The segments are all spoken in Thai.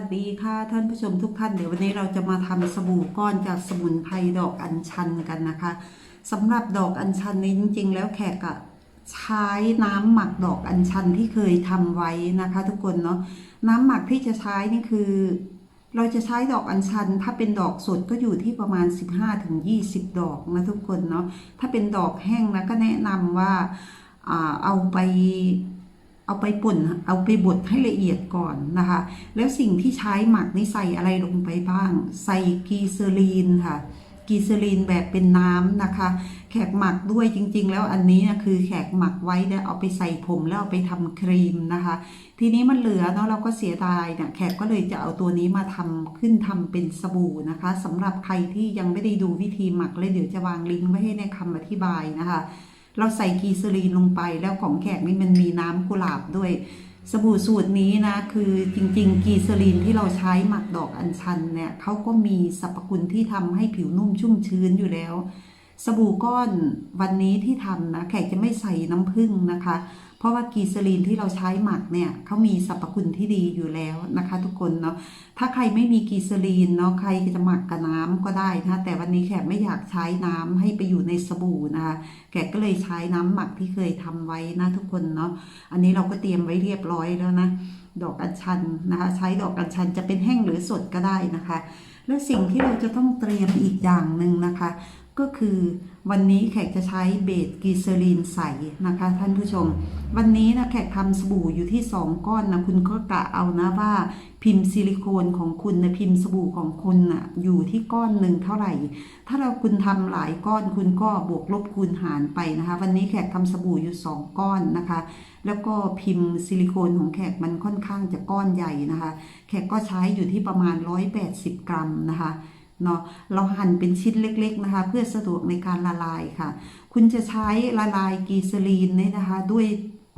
สวัสดีค่ะท่านผู้ชมทุกท่านเดี๋ยววันนี้เราจะมาทำสบู่ก้อนจากสมุนไพรดอกอัญชันกันนะคะสำหรับดอกอัญชันนี้จริง ๆ แล้วแขกอะใช้น้ำหมักดอกอัญชันที่เคยทำไว้นะคะ ทุกคนเนาะน้ำหมักที่จะใช้นี่คือ เราจะใช้ดอกอัญชัน ถ้าเป็นดอกสดก็อยู่ที่ประมาณ 15-20 ดอกนะทุกคนเนาะถ้าเป็นดอกแห้งนะก็แนะนำว่าอ่าเอาไป เอาไปป่นเอาไปบดให้ละเอียดก่อนนะคะ แล้วสิ่งที่ใช้หมักนี่ใส่อะไรลงไปบ้าง ใส่กีเซอรีนค่ะกีเซอรีนแบบเป็นน้ำนะคะ แขกหมักด้วยจริง ๆ แล้วอันนี้นะคือแขกหมักไว้แล้วเอาไปใส่ผมแล้วเอาไปทำครีมนะคะ ทีนี้มันเหลือเนาะเราก็เสียดายเนี่ยแขกก็เลยจะเอาตัวนี้มาทำขึ้นทำเป็นสบู่นะคะสำหรับใครที่ยังไม่ได้ดูวิธีหมักเลยเดี๋ยวจะวางลิงก์ไว้ให้ในคำอธิบายนะคะ เราใส่กีซาลีนลงไปแล้วของแขกนี่มันมีน้ำกุหลาบด้วย สบู่สูตรนี้นะ คือจริง ๆ กีซาลีนที่เราใช้หมักดอกอัญชันเนี่ยเขาก็มีสรรพคุณที่ทำให้ผิวนุ่มชุ่มชื้นอยู่แล้ว สบู่ก้อนวันนี้ที่ทำนะแขกจะไม่ใส่น้ำผึ้งนะคะ เพราะว่ากีซาลีนที่เราใช้หมักเนี่ยเขามีสรรพคุณที่ดีอยู่แล้วนะคะ ทุกคนเนาะถ้าใครไม่มีกีซาลีนเนาะใครจะหมักกับน้ำก็ได้นะแต่วันนี้แขกไม่อยากใช้น้ำให้ไปอยู่ในสบู่นะคะแกก็เลยใช้น้ำหมักที่เคยทำไว้นะทุกคนเนาะอันนี้เราก็เตรียมไว้เรียบร้อยแล้วนะดอกอัญชันนะคะ ใช้ดอกอัญชันจะเป็นแห้งหรือสดก็ได้นะคะ และสิ่งที่เราจะต้องเตรียมอีกอย่างหนึ่งนะคะ คือวันนี้แขกจะใช้เบสกีเซอรีนใสนะคะ ท่านผู้ชม วันนี้นะแขกทำสบู่อยู่ที่ 2 ก้อนนะคุณก็กะเอานะว่าพิมพ์ซิลิโคนของคุณนะพิมพ์สบู่ของคุณนะอยู่ที่ก้อนหนึ่งเท่าไหร่ ถ้าเราคุณทำหลายก้อนคุณก็บวกลบคูณหารไปนะคะ วันนี้แขกทำสบู่อยู่ 2 ก้อนนะคะ แล้วก็พิมพ์ซิลิโคนของแขกมันค่อนข้างจะก้อนใหญ่นะคะ แขกก็ใช้อยู่ที่ประมาณ 180 กรัมนะคะ เนาะเราหั่นเป็นชิ้นเล็ก ๆนะคะ เพื่อสะดวกในการละลายค่ะ คุณจะใช้ละลายกีซลีนเนี่ยนะคะ ด้วย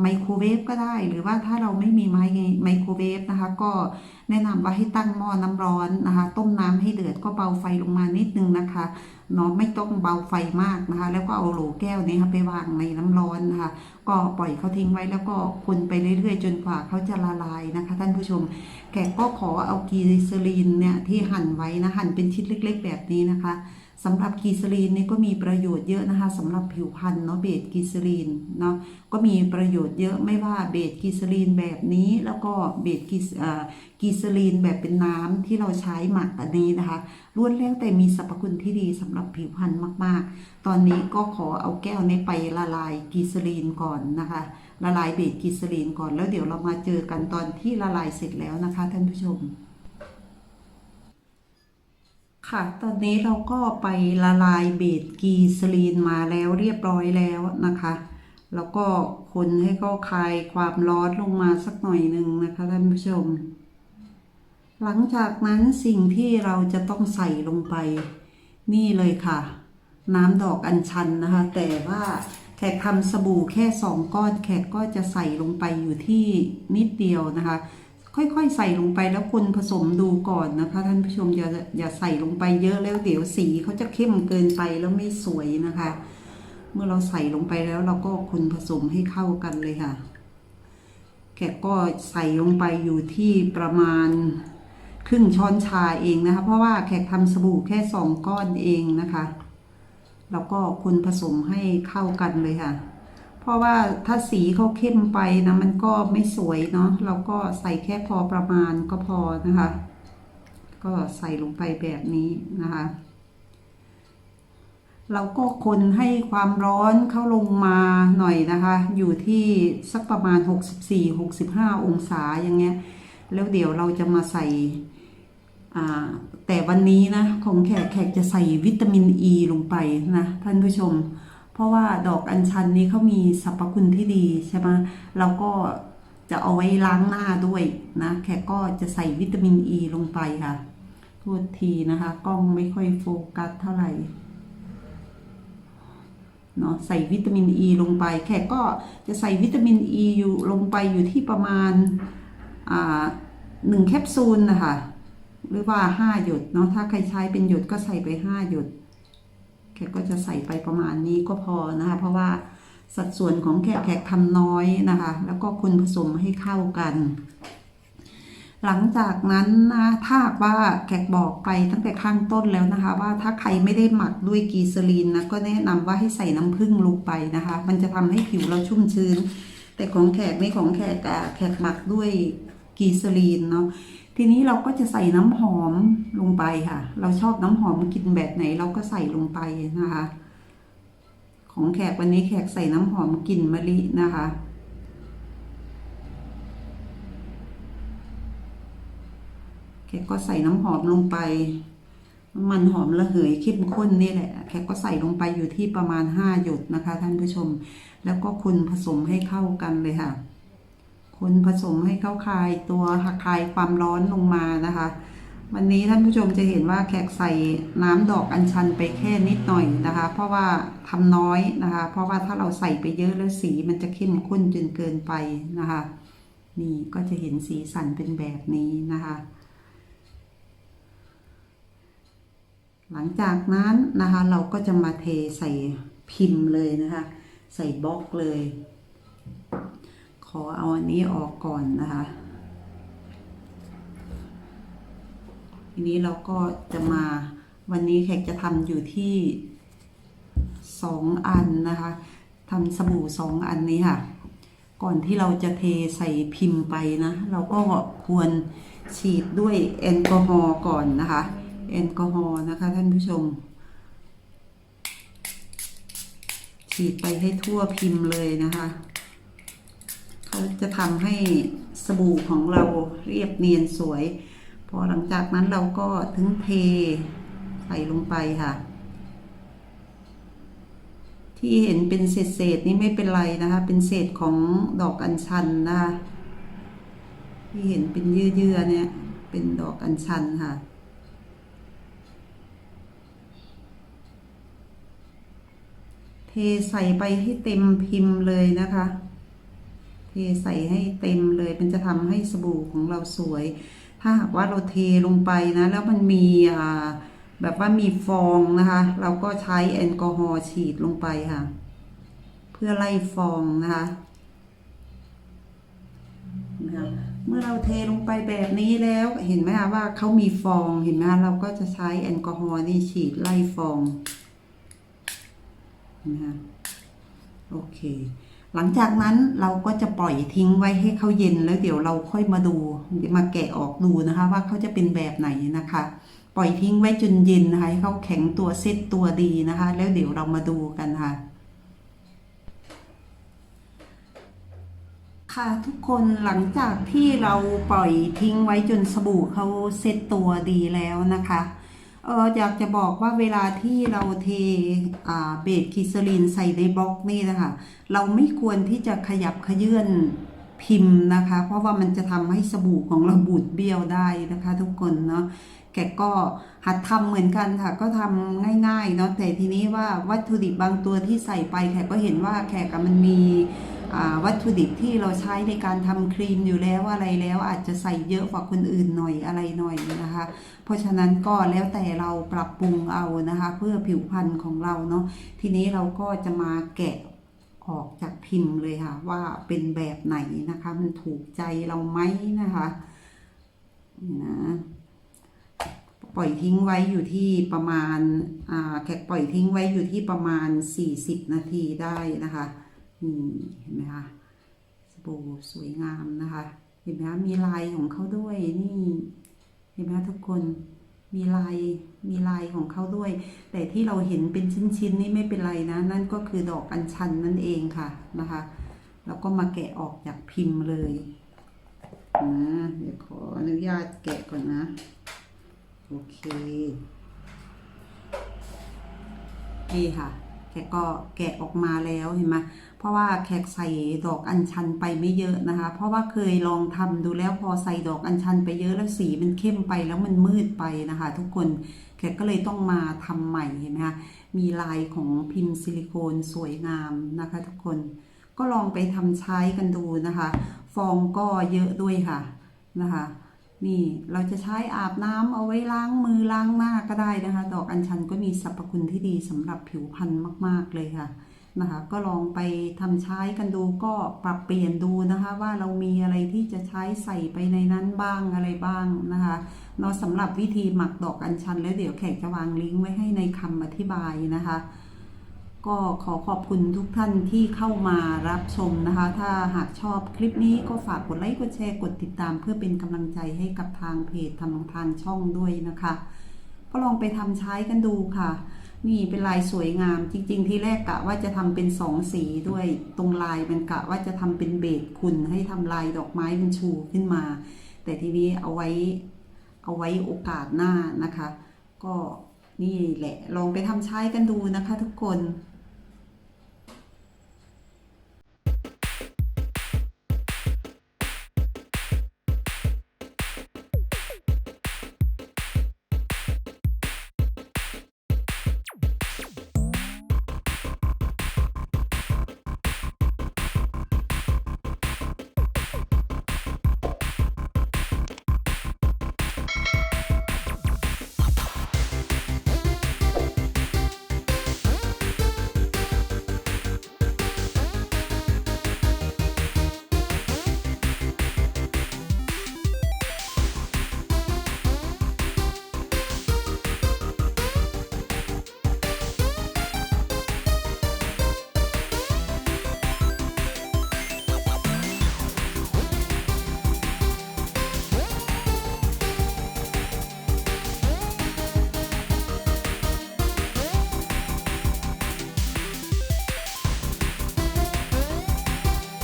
ไมโครเวฟก็ได้ หรือว่าถ้าเราไม่มีไมไมโครเวฟนะคะ ก็แนะนำว่าให้ตั้งหม้อน้ำร้อนนะคะ ต้มน้ำให้เดือดก็เบาไฟลงมานิดนึงนะคะเนาะไม่ต้องเบาไฟมากนะคะ แล้วก็เอาโหลแก้วนี้ค่ะไปวางในน้ำร้อนนะคะ ก็ปล่อยเขาทิ้งไว้แล้วก็คนไปเรื่อยๆ จนกว่าเขาจะละลายนะคะ ท่านผู้ชมแขกก็ขอเอากีซาลีนเนี่ยที่หั่นไว้นะหั่นเป็นชิ้นเล็ก ๆ แบบนี้นะคะ สำหรับกีซลีนนี่ก็มีประโยชน์เยอะนะคะสำหรับผิวพรรณเนาะเบสกีซลีนเนาะก็มีประโยชน์เยอะไม่ว่าเบสกีซลีนแบบนี้แล้วก็เบสกีเอ่อกีซลีนแบบเป็นน้ำที่เราใช้หมักอันนี้นะคะล้วนแล้วแต่มีสรรพคุณที่ดีสำหรับผิวพรรณมากๆ ตอนนี้ก็ขอเอาแก้วนี้ไปละลายกีซลีนก่อนนะคะ ละลายเบสกีซลีนก่อนแล้วเดี๋ยวเรามาเจอกันตอนที่ละลายเสร็จแล้วนะคะท่านผู้ชม ค่ะ ตอนนี้เราก็ไปละลายเบสกีซลีนมาแล้วเรียบร้อยแล้วนะคะ แล้วก็คนให้เขาคลายความร้อนลงมาสักหน่อยหนึ่งนะคะท่านผู้ชม หลังจากนั้นสิ่งที่เราจะต้องใส่ลงไป นี่เลยค่ะ น้ำดอกอัญชันนะคะ แต่ว่าแขกทำสบู่แค่สองก้อนแขกก็จะใส่ลงไปอยู่ที่นิดเดียวนะคะ ค่อยๆ ใส่ลงไปแล้วคนผสมดูก่อนนะคะ ท่านผู้ชมอย่าอย่าใส่ลงไปเยอะแล้วเดี๋ยวสีเขาจะเข้มเกินไปแล้วไม่สวยนะคะ เมื่อเราใส่ลงไปแล้วเราก็คนผสมให้เข้ากันเลยค่ะแขกก็ใส่ลงไปอยู่ที่ประมาณครึ่งช้อนชาเองนะคะ เพราะว่าแขกทำสบู่แค่สองก้อนเองนะคะ แล้วก็คนผสมให้เข้ากันเลยค่ะ เพราะว่าถ้าสีเขาเข้มไปนะมันก็ไม่สวยเนาะเราก็ใส่แค่พอประมาณก็พอนะคะ ก็ใส่ลงไปแบบนี้นะคะ เราก็คนให้ความร้อนเข้าลงมาหน่อยนะคะ อยู่ที่สักประมาณ 64-65 องศาอย่างเงี้ย แล้วเดี๋ยวเราจะมาใส่แต่วันนี้นะของแขกแขกจะใส่วิตามินอ e ีลงไปนะท่านผู้ชม ราะว่าดอกอัญชันนี้เขามีสรรพคุณที่ดีใช่ไหมเราก็จะเอาไว้ล้างหน้าด้วยนะแขกก็จะใส่วิตามินอ e ีลงไปค่ะโทษทีนะคะ กล้องไม่ค่อยโฟกัสเท่าไหร่เนาะใส่วิตามินอ e ีลงไป แขกก็จะใส่วิตามินอ e ีอยู่ลงไปอยู่ที่ประมาณหนึ่งแคปซูลนะคะหรือว่าห้าหยดเนาะถ้าใครใช้เป็นหยดก็ใส่ไปห้าหยด แขกก็จะใส่ไปประมาณนี้ก็พอนะคะ เพราะว่าสัดส่วนของแขกแขกทำน้อยนะคะ แล้วก็คนผสมให้เข้ากัน หลังจากนั้นนะถ้ากว่าแขกบอกไปตั้งแต่ข้างต้นแล้วนะคะ ว่าถ้าใครไม่ได้หมักด้วยกีซาลีนนะก็แนะนำว่าให้ใส่น้ำผึ้งลงไปนะคะ มันจะทำให้ผิวเราชุ่มชื้น แต่ของแขกไม่ของแขกแขกหมักด้วยกีซาลีนเนาะ ทีนี้เราก็จะใส่น้ำหอมลงไปค่ะ เราชอบน้ำหอมกลินแบบไหนเราก็ใส่ลงไปนะคะ ของแขกวันนี้แขกใส่น้ำหอมกลิ่นมะลินะคะแขกก็ใส่น้ำหอมลงไปน้ำมันหอมระเหยเข้มข้นนี่แหละ แขกก็ใส่ลงไปอยู่ที่ประมาณห้าหยดนะคะ ท่านผู้ชม แล้วก็คนผสมให้เข้ากันเลยค่ะ คนผสมให้เข้าคลายตัวหักคลายความร้อนลงมานะคะ วันนี้ท่านผู้ชมจะเห็นว่าแขกใส่น้ำดอกอัญชันไปแค่นิดหน่อยนะคะ เพราะว่าทำน้อยนะคะ เพราะว่าถ้าเราใส่ไปเยอะแล้วสีมันจะเข้มข้นจนเกินไปนะคะ นี่ก็จะเห็นสีสันเป็นแบบนี้นะคะหลังจากนั้นนะคะเราก็จะมาเทใส่พิมพ์เลยนะคะ ใส่บล็อกเลย ขอเอาอันนี้ออกก่อนนะคะ ทีนี้เราก็จะมาวันนี้แขกจะทำอยู่ที่สองอันนะคะทำสบู่สองอันนี้ค่ะ ก่อนที่เราจะเทใส่พิมพ์ไปนะ เราก็ควรฉีดด้วยแอลกอฮอล์ก่อนนะคะ แอลกอฮอล์นะคะท่านผู้ชม ฉีดไปให้ทั่วพิมพ์เลยนะคะ เขาจะทำให้สบู่ของเราเรียบเนียนสวย พอหลังจากนั้นเราก็ถึงเทใส่ลงไปค่ะ ที่เห็นเป็นเศษๆนี่ไม่เป็นไรนะคะ เป็นเศษของดอกอัญชันนะคะที่เห็นเป็นเยื่อๆเนี่ย เป็นดอกอัญชันค่ะเทใส่ไปให้เต็มพิมพ์เลยนะคะ เทใส่ให้เต็มเลย มันจะทำให้สบู่ของเราสวย ถ้าหากว่าเราเทลงไปนะ แล้วมันมีอ่าแบบว่ามีฟองนะคะ เราก็ใช้แอลกอฮอล์ฉีดลงไปค่ะ เพื่อไล่ฟองนะคะนะคะเมื่อเราเทลงไปแบบนี้แล้วเห็นไหมคะว่าเขามีฟองเห็นไหมคะเราก็จะใช้แอลกอฮอล์นี่ฉีดไล่ฟองนะคะโอเค หลังจากนั้นเราก็จะปล่อยทิ้งไว้ให้เขาเย็นแล้วเดี๋ยวเราค่อยมาดูมาแกะออกดูนะคะ ว่าเขาจะเป็นแบบไหนนะคะ ปล่อยทิ้งไว้จนเย็นนะคะให้เขาแข็งตัวเซตตัวดีนะคะ แล้วเดี๋ยวเรามาดูกันค่ะค่ะทุกคนหลังจากที่เราปล่อยทิ้งไว้จนสบู่เขาเซตตัวดีแล้วนะคะ เอออยากจะบอกว่าเวลาที่เราเทาเบสคิสลินใส่ในบล็อกนี่นะคะเราไม่ควรที่จะขยับขยื่นพิมพ์นะคะ เพราะว่ามันจะทำให้สบู่ของเราบูดเบี้ยวได้นะคะ ทุกคนเนาะแกก็หัดทำเหมือนกันค่ะ ก็ทำง่ายๆเนาะแต่ทีนี้ว่าวัตถุดิบบางตัวที่ใส่ไปแขกก็เห็นว่าแขกมันมี วัตถุดิบที่เราใช้ในการทำครีมอยู่แล้วอะไรแล้วอาจจะใส่เยอะกว่าคนอื่นหน่อยอะไรหน่อยนะคะ เพราะฉะนั้นก็แล้วแต่เราปรับปรุงเอานะคะ เพื่อผิวพรรณของเราเนาะทีนี้เราก็จะมาแกะออกจากพิมพ์เลยค่ะ ว่าเป็นแบบไหนนะคะ มันถูกใจเราไหมนะคะนะปล่อยทิ้งไว้อยู่ที่ประมาณอ่าแขกปล่อยทิ้งไว้อยู่ที่ประมาณ 40 นาทีได้นะคะ นี่เห็นไหมคะสบู่สวยงามนะคะ เห็นไหมคะมีลายของเขาด้วยนี่เห็นไหมคะทุกคนมีลายมีลายของเขาด้วย แต่ที่เราเห็นเป็นชิ้นๆนี่ไม่เป็นไรนะ นั่นก็คือดอกอัญชันนั่นเองค่ะนะคะ แล้วก็มาแกะออกจากพิมพ์เลยนะเดี๋ยวขออนุญาตแกะก่อนนะ โอเค นี่ค่ะ แขกก็แกะออกมาแล้วเห็นไหมเพราะว่าแขกใส่ดอกอัญชันไปไม่เยอะนะคะ เพราะว่าเคยลองทำดูแล้วพอใส่ดอกอัญชันไปเยอะแล้วสีมันเข้มไปแล้วมันมืดไปนะคะ ทุกคนแขกก็เลยต้องมาทำใหม่เห็นไหมคะมีลายของพิมพ์ซิลิโคนสวยงามนะคะ ทุกคนก็ลองไปทำใช้กันดูนะคะ ฟองก็เยอะด้วยค่ะนะคะ นี่เราจะใช้อาบน้ำเอาไว้ล้างมือล้างหน้าก็ได้นะคะ ดอกอัญชันก็มีสรรพคุณที่ดีสำหรับผิวพรรณมาก ๆเลยค่ะนะคะ ก็ลองไปทำใช้กันดูก็ปรับเปลี่ยนดูนะคะ ว่าเรามีอะไรที่จะใช้ใส่ไปในนั้นบ้างอะไรบ้างนะคะเนาะสำหรับวิธีหมักดอกอัญชัน แล้วเดี๋ยวแขกจะวางลิงก์ไว้ให้ในคำอธิบายนะคะ ก็ขอขอบคุณทุกท่านที่เข้ามารับชมนะคะ ถ้าหากชอบคลิปนี้ก็ฝากกดไลค์กดแชร์กดติดตาม เพื่อเป็นกำลังใจให้กับทางเพจทางทางช่องด้วยนะคะ ก็ลองไปทำใช้กันดูค่ะ นี่เป็นลายสวยงามจริง ๆ ที่แรกกะว่าจะทำเป็นสองสีด้วยตรงลายมันกะว่าจะทำเป็นเบสคุณให้ทำลายดอกไม้เป็นชูขึ้นมา แต่ทีนี้เอาไว้เอาไว้โอกาสหน้านะคะ ก็นี่แหละ ลองไปทำใช้กันดูนะคะทุกคน